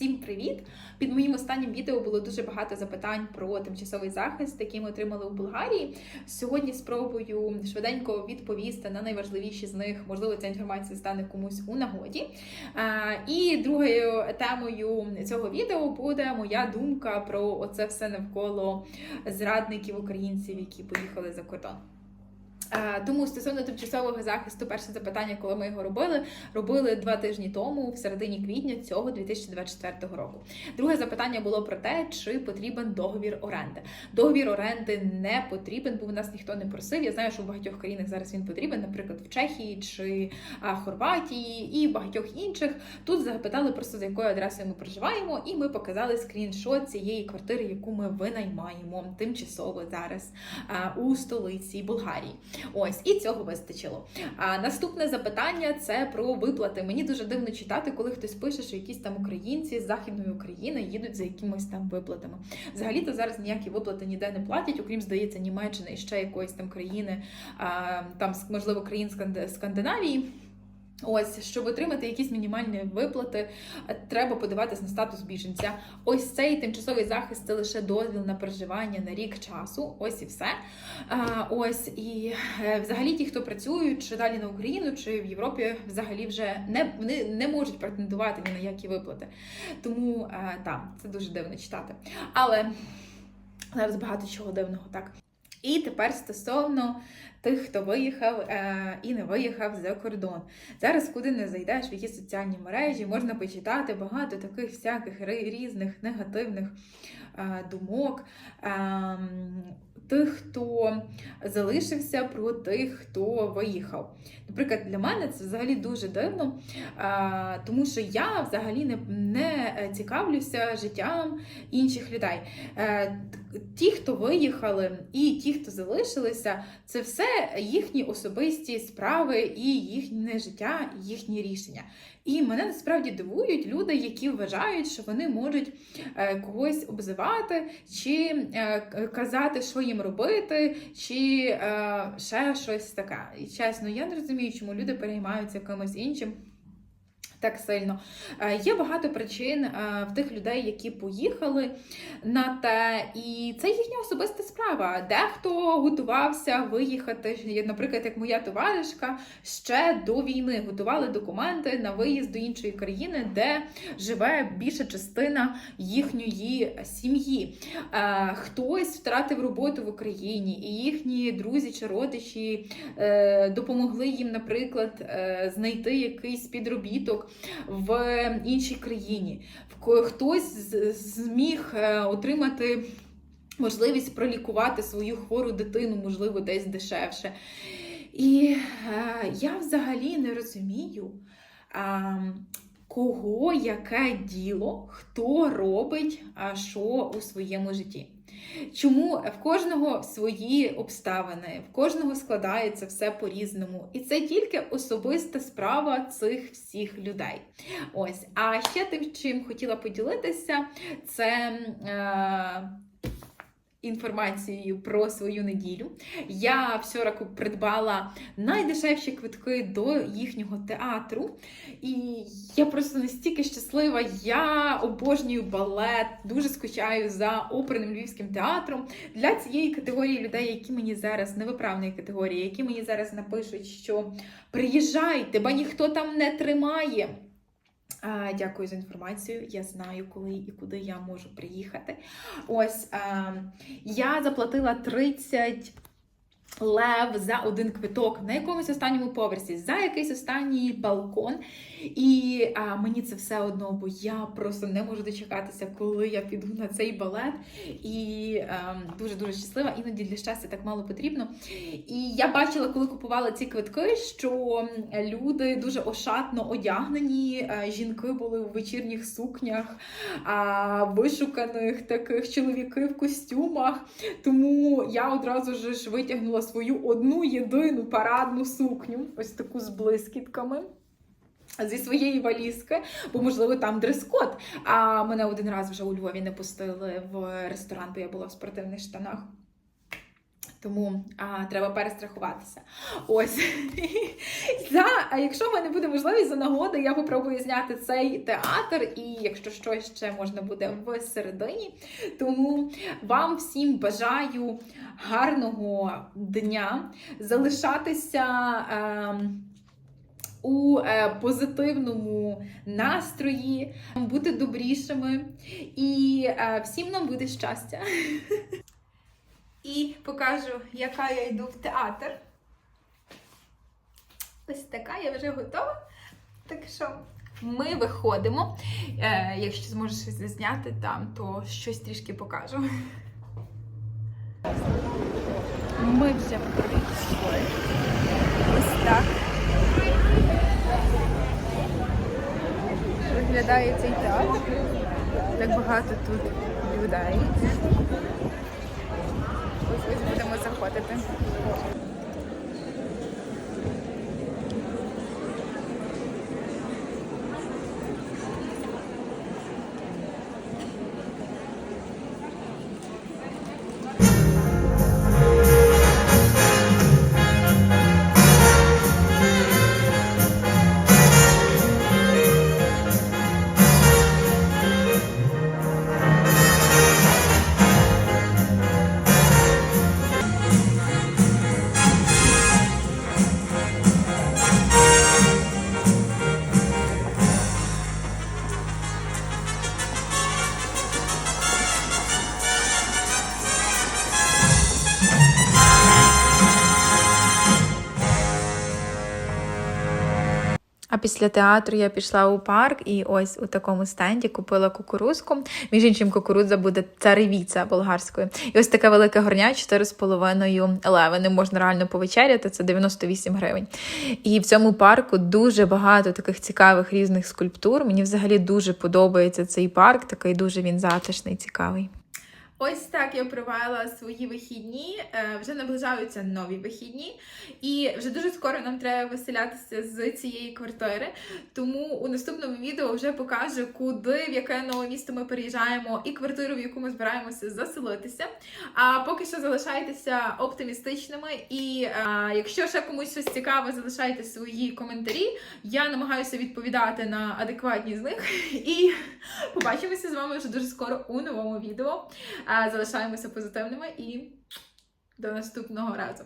Всім привіт! Під моїм останнім відео було дуже багато запитань про тимчасовий захист, який ми отримали у Болгарії. Сьогодні спробую швиденько відповісти на найважливіші з них. Можливо, ця інформація стане комусь у нагоді. І другою темою цього відео буде моя думка про оце все навколо зрадників українців, які поїхали за кордон. Тому стосовно тимчасового захисту, перше запитання, коли ми його робили, робили два тижні тому, в середині квітня цього 2024 року. Друге запитання було про те, чи потрібен договір оренди. Договір оренди не потрібен, бо в нас ніхто не просив. Я знаю, що в багатьох країнах зараз він потрібен, наприклад, в Чехії чи Хорватії і багатьох інших. Тут запитали просто за якою адресою ми проживаємо, і ми показали скріншот цієї квартири, яку ми винаймаємо тимчасово зараз у столиці Болгарії. Ось і цього вистачило. А наступне запитання це про виплати. Мені дуже дивно читати, коли хтось пише, що якісь там українці з західної України їдуть за якимись там виплатами. Взагалі-то зараз ніякі виплати ніде не платять, окрім здається, Німеччини і ще якоїсь там країни, там можливо країн Сканд- Скандинавії. Ось, щоб отримати якісь мінімальні виплати, е, треба подаватись на статус біженця. Ось цей тимчасовий захист це лише дозвіл на проживання на рік часу. Ось і все. Ось і е, взагалі ті, хто працюють чи далі на Україну, чи в Європі, взагалі вже не вони не можуть претендувати ні на які виплати. Тому е, так, це дуже дивно читати. Але зараз багато чого дивного так. І тепер стосовно тих, хто виїхав е, і не виїхав за кордон. Зараз, куди не зайдеш, в які соціальні мережі, можна почитати багато таких всяких різних негативних е, думок. Е, тих, хто залишився, про тих, хто виїхав. Наприклад, для мене це взагалі дуже дивно, е, тому що я взагалі не, не цікавлюся життям інших людей. Ті, хто виїхали, і ті, хто залишилися, це все їхні особисті справи і їхнє життя, їхні рішення. І мене насправді дивують люди, які вважають, що вони можуть е, когось обзивати, чи е, казати, що їм робити, чи е, ще щось таке. І чесно, я не розумію, чому люди переймаються кимось іншим. Так сильно. Е, Є багато причин е, в тих людей, які поїхали на те, і це їхня особиста справа. Дехто готувався виїхати, наприклад, як моя товаришка, ще до війни готували документи на виїзд до іншої країни, де живе більша частина їхньої сім'ї. Е, Хтось втратив роботу в Україні, і їхні друзі чи родичі допомогли їм, наприклад, знайти якийсь підробіток в іншій країні. Хтось зміг е, отримати можливість пролікувати свою хвору дитину, можливо, десь дешевше. І е, я взагалі не розумію. Кого яке діло, хто робить а, що у своєму житті? Чому в кожного свої обставини, в кожного складається все по-різному, і це тільки особиста справа цих всіх людей. Ось, а ще тим, чим хотіла поділитися, це е, інформацією про свою неділю. Я вчора придбала найдешевші квитки до їхнього театру. І я просто настільки щаслива. Я обожнюю балет, дуже скучаю за оперним львівським театром. Для цієї категорії людей, які мені зараз невиправної категорії, які мені зараз напишуть, що приїжджайте, бо ніхто там не тримає. Дякую за інформацію. Я знаю, коли і куди я можу приїхати. Ось я заплатила 30 лев за один квиток на якомусь останньому поверсі, за якийсь останній балкон. І а, мені це все одно, бо я просто не можу дочекатися, коли я піду на цей балет. І ем, дуже-дуже щаслива. Іноді для щастя так мало потрібно. І я бачила, коли купувала ці квитки, що люди дуже ошатно одягнені. е, Жінки були в вечірніх сукнях, а вишуканих таких чоловіки в костюмах. Тому я одразу ж ж витягнула свою одну єдину парадну сукню, ось таку з блискітками. Зі своєї валізки, бо можливо там дрес-код. А мене один раз вже у Львові не пустили в ресторан, бо я була в спортивних штанах. Тому а, треба перестрахуватися. Ось. за, а якщо в мене буде можливість за нагоди, я попробую зняти цей театр, і якщо щось ще можна буде в середині. Тому вам всім бажаю гарного дня, залишатися. Е, у позитивному настрої, бути добрішими, і е, всім нам буде щастя. І покажу, яка я йду в театр. Ось така, я вже готова. Так що ми виходимо. Е, якщо зможеш щось зняти там, то щось трішки покажу. Ми вже прийшли. Ось так. Виглядає цей театр. Так багато тут людей. Ось будемо заходити. А після театру я пішла у парк і ось у такому стенді купила кукурузку. Між іншим, кукурудза буде царевіця болгарською. І ось таке велике горня 4,5 леви. Не можна реально повечеряти, це 98 гривень. І в цьому парку дуже багато таких цікавих різних скульптур. Мені взагалі дуже подобається цей парк, такий дуже він затишний, цікавий. Ось так я провела свої вихідні. Е, Вже наближаються нові вихідні, і вже дуже скоро нам треба виселятися з цієї квартири. Тому у наступному відео вже покажу, куди, в яке нове місто ми переїжджаємо, і квартиру, в яку ми збираємося заселитися. А поки що залишайтеся оптимістичними. І а, якщо ще комусь щось цікаве, залишайте свої коментарі. Я намагаюся відповідати на адекватні з них. І побачимося з вами вже дуже скоро у новому відео. Залишаємося позитивними і до наступного разу.